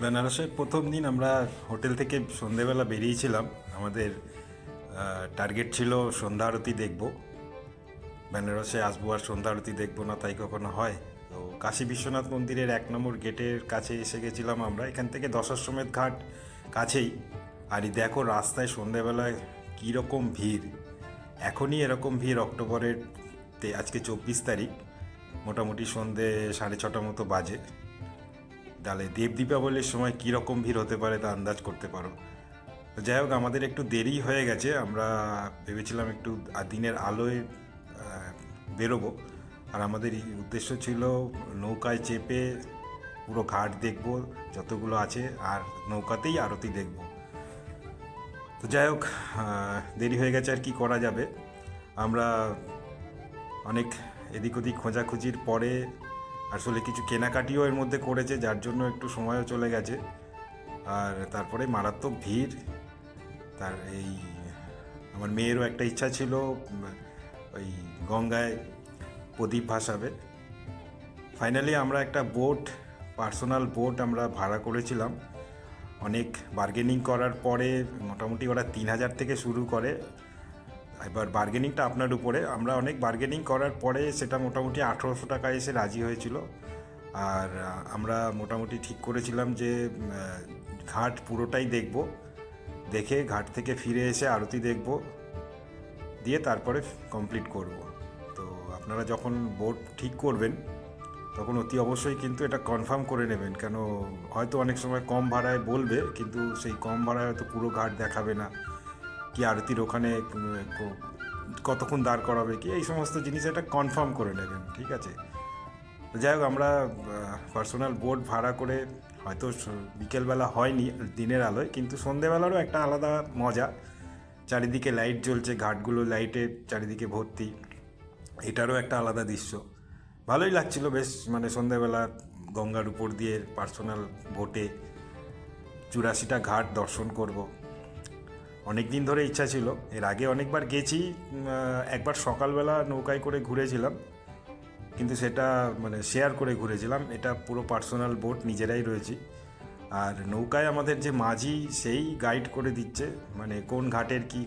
বেনারসের প্রথম দিন আমরা হোটেল থেকে সন্ধেবেলা বেরিয়েছিলাম। আমাদের টার্গেট ছিল সন্ধ্যা আরতি দেখব। বেনারসে আসব আর সন্ধ্যা আরতি দেখব না, তাই কখনো হয়। তো কাশী বিশ্বনাথ মন্দিরের এক নম্বর গেটের কাছে এসে গেছিলাম আমরা। এখান থেকে দশাশ্বমেধ ঘাট কাছেই। আর দেখো রাস্তায় সন্ধেবেলায় কীরকম ভিড়। এখনই এরকম ভিড় অক্টোবরের আজকে চব্বিশ তারিখ। মোটামুটি সন্ধে সাড়ে ছটা মতো বাজে। তাহলে দেব দীপাবলির সময় কী রকম ভিড় হতে পারে তা আন্দাজ করতে পারো। যাই হোক, আমাদের একটু দেরি হয়ে গেছে, আমরা ভেবেছিলাম একটু দিনের আলোয় বেরোবো। আর আমাদের উদ্দেশ্য ছিল নৌকায় চেপে পুরো ঘাট দেখব, যতগুলো আছে, আর নৌকাতেই আরতি দেখব। তো যাই হোক দেরি হয়ে গেছে আর কি করা যাবে। আমরা অনেক এদিক ওদিক খোঁজাখুঁজির পরে আসলে কিছু কেনাকাটিও এর মধ্যে করেছে, যার জন্য একটু সময়ও চলে গেছে। আর তারপরে মারাত্মক ভিড়। তার এই, আমার মেয়েরও একটা ইচ্ছা ছিল ওই গঙ্গায় প্রদীপ ভাসাবে। ফাইনালি আমরা একটা বোট পার্সোনাল বোট আমরা ভাড়া করেছিলাম। অনেক বার্গেনিং করার পরে মোটামুটি ওরা তিন হাজার থেকে শুরু করে। এবার বার্গেনিংটা আপনার উপরে। আমরা অনেক বার্গেনিং করার পরে সেটা মোটামুটি আঠেরোশো টাকা এসে রাজি হয়েছিল। আর আমরা মোটামুটি ঠিক করেছিলাম যে ঘাট পুরোটাই দেখব। দেখে ঘাট থেকে ফিরে এসে আরতি দেখব। দিয়ে তারপরে কমপ্লিট করব। তো আপনারা যখন বোট ঠিক করবেন, তখন অতি অবশ্যই কিন্তু এটা কনফার্ম করে নেবেন। কেন, হয়তো অনেক সময় কম ভাড়ায় বলবে, কিন্তু সেই কম ভাড়ায় হয়তো পুরো ঘাট দেখাবে না। কি আরতির ওখানে কতক্ষণ দাঁড় করাবে কি, এই সমস্ত জিনিস এটা কনফার্ম করে নেবেন, ঠিক আছে? যাই হোক, আমরা পার্সোনাল বোট ভাড়া করে, হয়তো বিকেলবেলা হয়নি, দিনের আলোয়, কিন্তু সন্ধেবেলারও একটা আলাদা মজা। চারিদিকে লাইট জ্বলছে, ঘাটগুলো লাইটে চারিদিকে ভর্তি, এটারও একটা আলাদা দৃশ্য। ভালোই লাগছিল বেশ মানে সন্ধেবেলা গঙ্গার উপর দিয়ে পার্সোনাল বোটে চুরাশিটা ঘাট দর্শন করব। অনেক দিন ধরে ইচ্ছা ছিল। এর আগে অনেকবার গেছি একবার সকালবেলা নৌকায় করে ঘুরেছিলাম। কিন্তু সেটা মানে শেয়ার করে ঘুরেছিলাম। এটা পুরো পার্সোনাল বোট নিজেরাই রয়েছি। আর নৌকায় আমাদের যে মাঝি, সেই গাইড করে দিচ্ছে। মানে কোন ঘাটের কি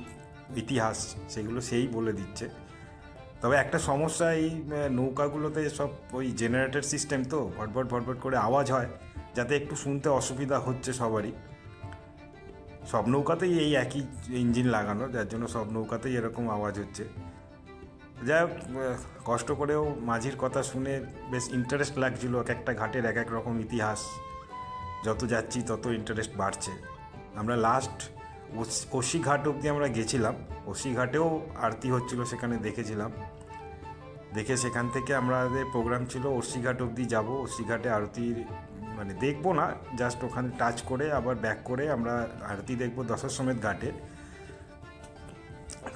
ইতিহাস, সেগুলো সেই বলে দিচ্ছে। তবে একটা সমস্যা, এই নৌকাগুলোতে সব ওই জেনারেটর সিস্টেম তো, ভটভট ভটভট করে আওয়াজ হয়। যাতে একটু শুনতে অসুবিধা হচ্ছে সবারই। সব নৌকাতেই এই একই ইঞ্জিন লাগানো, যার জন্য সব নৌকাতেই এরকম আওয়াজ হচ্ছে। যাই হোক কষ্ট করেও মাঝির কথা শুনে বেশ ইন্টারেস্ট লাগছিল এক একটা ঘাটের এক এক রকম ইতিহাস। যত যাচ্ছি তত ইন্টারেস্ট বাড়ছে। আমরা লাস্ট ওসি ঘাট অবধি আমরা গেছিলাম। ওসি ঘাটেও আরতি হচ্ছিল, সেখানে দেখেছিলাম। দেখে সেখান থেকে আমাদের প্রোগ্রাম ছিল, ওসি ঘাট অবধি যাব। ওসি ঘাটে আরতির মানে দেখব না জাস্ট ওখানে টাচ করে, আবার ব্যাক করে আমরা আরতি দেখব দশাশ্বমেধ ঘাটে।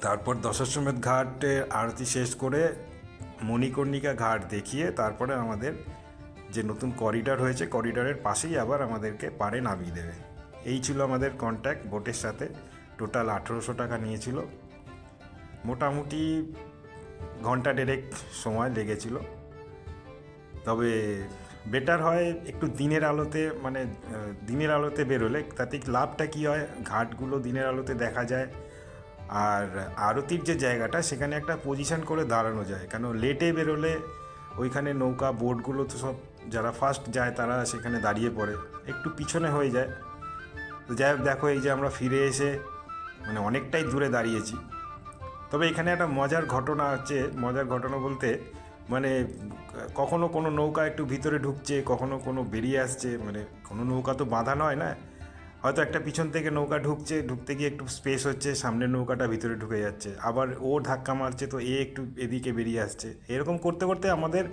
তারপর দশাশ্বমেধ ঘাটে আরতি শেষ করে মণিকর্ণিকা ঘাট দেখিয়ে তারপরে আমাদের যে নতুন করিডর হয়েছে করিডরের পাশেই আবার আমাদেরকে পারে নামিয়ে দেবে। এই ছিল আমাদের কন্ট্যাক্ট বোটের সাথে। টোটাল আঠেরোশো টাকা নিয়েছিল। মোটামুটি ঘণ্টা দেড়েক সময় লেগেছিল। তবে বেটার হয় একটু দিনের আলোতে মানে দিনের আলোতে বেরোলে, তাতে লাভটা কী হয়? ঘাটগুলো দিনের আলোতে দেখা যায়। আর আরতির যে জায়গাটা, সেখানে একটা পজিশন করে দাঁড়ানো যায়। কেন লেটে বেরোলে ওইখানে নৌকা বোটগুলো তো সব যারা ফার্স্ট যায়, তারা সেখানে দাঁড়িয়ে পড়ে। একটু পিছনে হয়ে যায়। তো যাই হোক, দেখো এই যে আমরা ফিরে এসে মানে অনেকটাই দূরে দাঁড়িয়েছি। তবে এখানে একটা মজার ঘটনা হচ্ছে মজার ঘটনা বলতে মানে কখনো কোনো নৌকা একটু ভিতরে ঢুকছে, কখনো কোনো বেরিয়ে আসছে মানে কোনো নৌকা তো বাঁধা নয় না? হয়তো একটা পিছন থেকে নৌকা ঢুকছে, ঢুকতে গিয়ে একটু স্পেস হচ্ছে, সামনের নৌকাটা ভিতরে ঢুকে যাচ্ছে। আবার ও ধাক্কা মারছে, তো এ একটু এদিকে বেরিয়ে আসছে। এরকম করতে করতে আমাদের,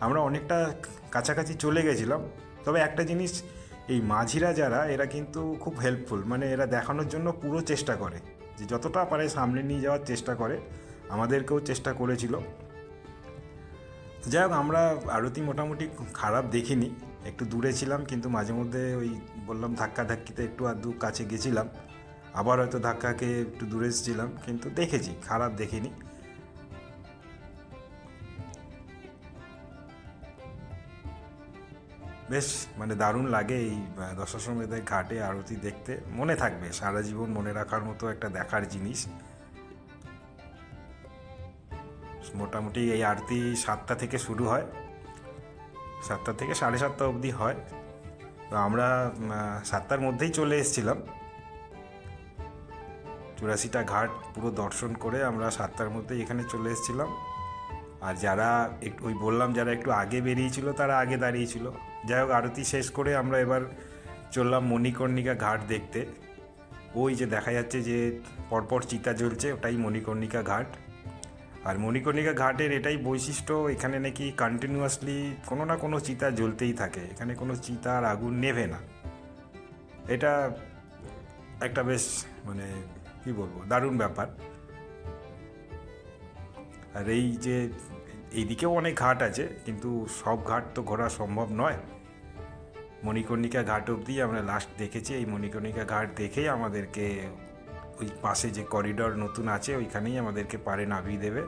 আমরা অনেকটা কাছাকাছি চলে গেছিলাম। তবে একটা জিনিস, এই মাঝিরা যারা, এরা কিন্তু খুব হেল্পফুল মানে এরা দেখানোর জন্য পুরো চেষ্টা করে। যে যতটা পারে সামনে নিয়ে যাওয়ার চেষ্টা করে। আমাদেরকেও চেষ্টা করেছিল। যাই হোক আমরা আরতি মোটামুটি খারাপ দেখিনি। একটু দূরে ছিলাম কিন্তু মাঝে মধ্যে ওই বললাম ধাক্কা ধাক্কিতে একটু দু কাছে গেছিলাম। আবার হয়তো ধাক্কাকে একটু দূরে এসেছিলাম কিন্তু দেখেছি খারাপ দেখিনি। বেশ মানে দারুণ লাগে এই আহ, দশাশ্বমেধের ঘাটে আরতি দেখতে। মনে থাকবে সারা জীবন মনে রাখার মতো একটা দেখার জিনিস। মোটামুটি এই আরতি সাতটা থেকে শুরু হয়। সাতটা থেকে সাড়ে সাতটা অবধি হয়। তো আমরা সাতটার মধ্যেই চলে এসেছিলাম। চুরাশিটা ঘাট পুরো দর্শন করে আমরা সাতটার মধ্যেই এখানে চলে এসেছিলাম। আর যারা একটু ওই বললাম যারা একটু আগে বেরিয়েছিল তারা আগে দাঁড়িয়েছিল। যাই হোক, আরতি শেষ করে আমরা এবার চললাম মণিকর্ণিকা ঘাট দেখতে। ওই যে দেখা যাচ্ছে যে পরপর চিতা জ্বলছে, ওটাই মণিকর্ণিকা ঘাট। আর মণিকর্ণিকা ঘাটের এটাই বৈশিষ্ট্য, এখানে নাকি কন্টিনিউয়াসলি কোনো না কোনো চিতা জ্বলতেই থাকে। এখানে কোনো চিতার আগুন নেভে না। এটা একটা বেশ মানে কি বলব, দারুণ ব্যাপার। আর এই যে এইদিকেও অনেক ঘাট আছে, কিন্তু সব ঘাট তো ঘোরা সম্ভব নয়। মণিকর্ণিকা ঘাট অবধি আমরা লাস্ট দেখেছি। এই মণিকর্ণিকা ঘাট দেখেই আমাদেরকে ওই পাশে যে করিডর নতুন আছে, ওইখানেই আমাদেরকে পারে নামিয়ে দেবে।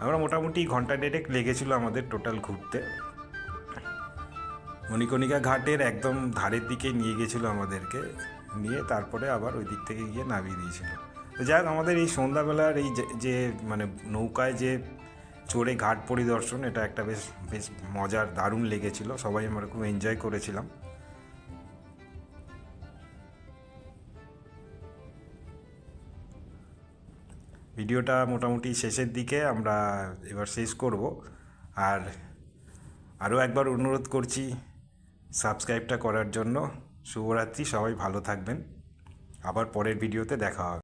আমরা মোটামুটি ঘণ্টা দেড়েক লেগেছিল আমাদের টোটাল ঘুরতে। মণিকর্ণিকা ঘাটের একদম ধারের দিকে নিয়ে গেছিল আমাদেরকে, নিয়ে তারপরে আবার ওই দিক থেকে গিয়ে নামিয়ে দিয়েছিল। তো যাই আমাদের এই সন্ধ্যাবেলার এই যে মানে নৌকায় যে চড়ে ঘাট পরিদর্শন, এটা একটা বেশ বেশ মজার, দারুণ লেগেছিল। সবাই আমরা খুব এনজয় করেছিলাম। ভিডিওটা মোটামুটি শেষের দিকে আমরা এবার শেষ করব। আর আরও একবার অনুরোধ করছি সাবস্ক্রাইবটা করার জন্য। শুভরাত্রি, সবাই ভালো থাকবেন। আবার পরের ভিডিওতে দেখা হবে।